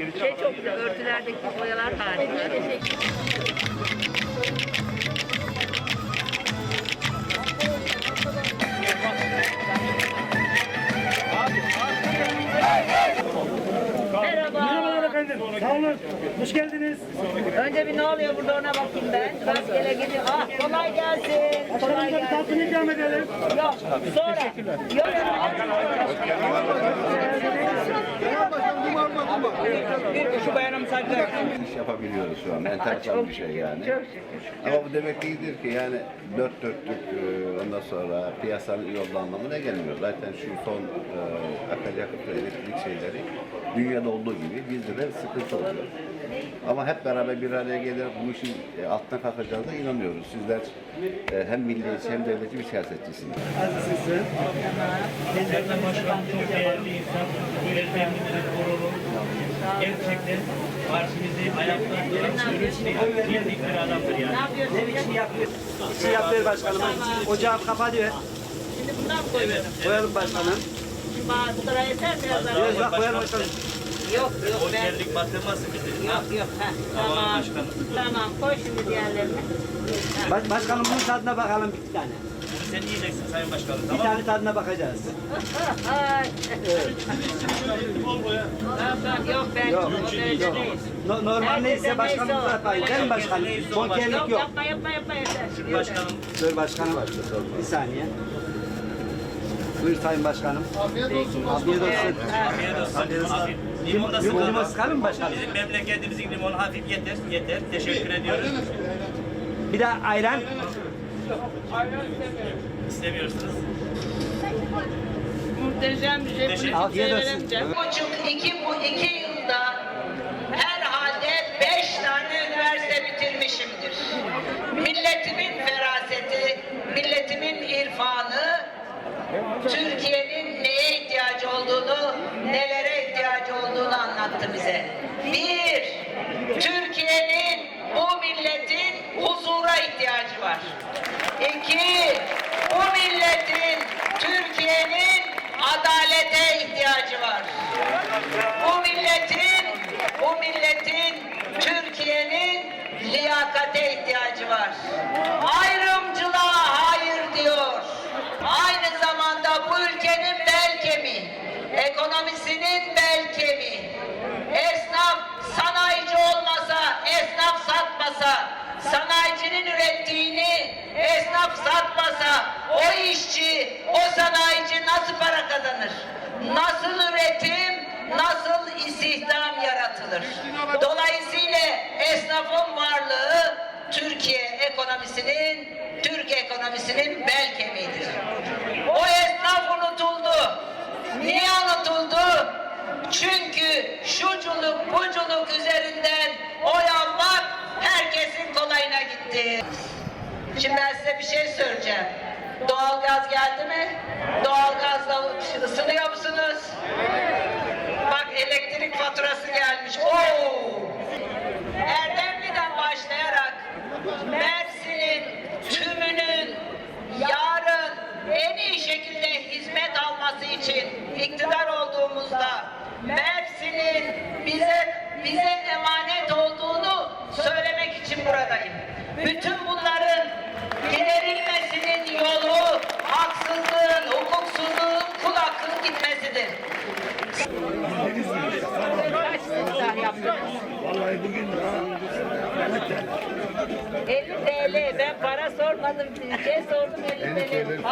Şey çok güzel, örtülerdeki boyalar harika. Merhaba. Efendim. Sağ olun. Hoş geldiniz. Önce bir ne oluyor burada ona bakayım ben. Rastgele gidiyor. Ah kolay gelsin. Kolay Başkanımıza bir gelsin. tatlını ikram edelim. Yok sonra. Yok. İş yapabiliyoruz şu an. Enteresan bir şey yani. Ama bu demek değildir ki yani dört dörtlük e, ondan sonra piyasanın iyi olduğu anlamına gelmiyor. Zaten şu son e, akaryakıt ve elektrik şeyleri dünyada olduğu gibi bizde de sıkıntı oluyor. Ama hep beraber bir araya gelir bu işin e, altına kalkacağına inanıyoruz. Sizler e, hem milliyetçi hem devletçi bir siyasetçisiniz. Azizsin. Senden başkan çok değerli insan, öğretmenimizi korur. Gerçekten partimizi ayakta bildik bir adamdır yani. Ne? İşi yapıyor başkanım. Ocağı kapatıyor. Şimdi bundan mı koyuyorum? Koyalım başkanım. Bazılara yeter mi yazar? Biraz bak koyalım başkanım. Yok yok O ben. terlik batırmasın bizi. Yok yok. Heh, Tamam, tamam. başkanım. Tamam koy şimdi diğerlerini. Baş, başkanım bunun tadına bakalım bir tane. Bunu sen yiyeceksin Sayın Başkanım Bir tamam mı? tane tadına bakacağız. Ay. Yok yok ben Yok, yok. değil. No, normal Herkese neyse başkanımız neyse yapayım. Değil mi başkanım? Bonkerlik Yok yok. yapma yapma yapma yeter. Şimdi başkanım Dur başkanım. Bir saniye. Buyur sayın başkanım. Afiyet olsun. Afiyet olsun. afiyet olsun. Afiyet. Limon da Limon, limon sıkalım. sıkalım mı başkanım? Bizim memleketimizin limonu hafif yeter. Yeter. Teşekkür ediyoruz. Bir de ayran. İstemiyorsunuz. Muhteşem bir şey. Afiyet olsun. veremeyeceğim. buçuk, iki, bu iki yılda Türkiye'nin neye ihtiyacı olduğunu, nelere ihtiyacı olduğunu anlattı bize. Bir, Türkiye'nin bu milletin huzura ihtiyacı var. İki, bu milletin, Türkiye'nin adalete ihtiyacı var. Bu milletin, bu milletin, Türkiye'nin liyakate ihtiyacı var. Ayrımcılığa hayır diyor. Aynı zamanda bu ülkenin bel kemiği, ekonomisinin bel kemiği. Esnaf sanayici olmasa, esnaf satmasa, sanayicinin ürettiğini esnaf satmasa, o işçi, o sanayici nasıl para kazanır? Nasıl üretim, nasıl istihdam yaratılır? Dolayısıyla esnafın varlığı Türkiye ekonomisinin, Türk ekonomisinin bel kemiğidir. O esnaf unutuldu. Niye unutuldu? Çünkü şuculuk buculuk üzerinden gitti. Şimdi ben size bir şey söyleyeceğim. Doğalgaz geldi mi? Doğalgazla ısınıyor musunuz? Bak elektrik faturası gelmiş. Oo! Erdemli'den başlayarak Mersin'in tümünün yarın en iyi şekilde hizmet alması için iktidar olduğumuzda Mersin'in bize bize emanet olduğunu söylemek için buradayım. Bütün bunların giderilmesinin yolu haksızlığın, hukuksuzluğun, kul hakkının gitmesidir. Vallahi bugün daha 50 TL. Ben para sormadım. Bir şey sordum 50 TL.